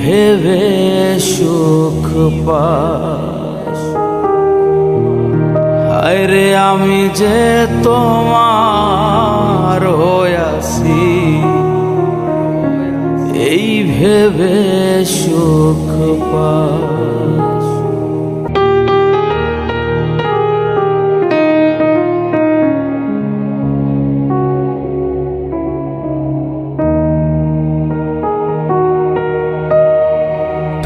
ভেবে সুখ পাস। আরে আমি যে তোমার হয়াছি এই ভেবে সুখ পাস।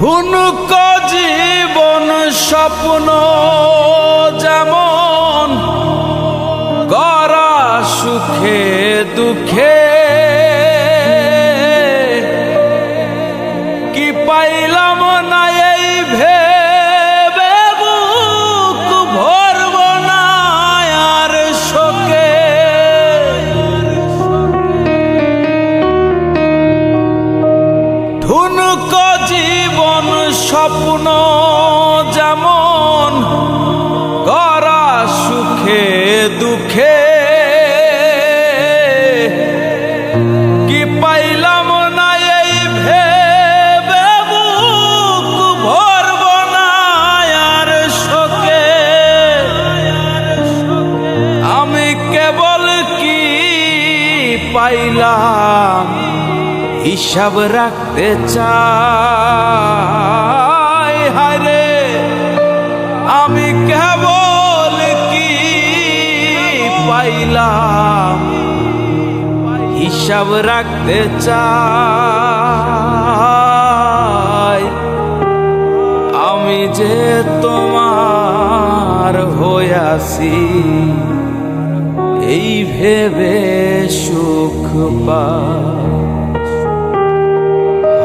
ঠুনক জীবন স্বপ্ন যেমন গরা সুখে দুঃখে ঠুনক জীবন স্বপ্ন যেমন গড়া সুখে দুঃখে। কি পাইলাম না আর আমি কি পাইলাম? হিসাব রাখতে চাই। হারে আমি কেবল কি পাইলাম? হিসাব রাখতে চাই। আমি যে তোমার হইয়াছি এই ভেবে সুখ পাই।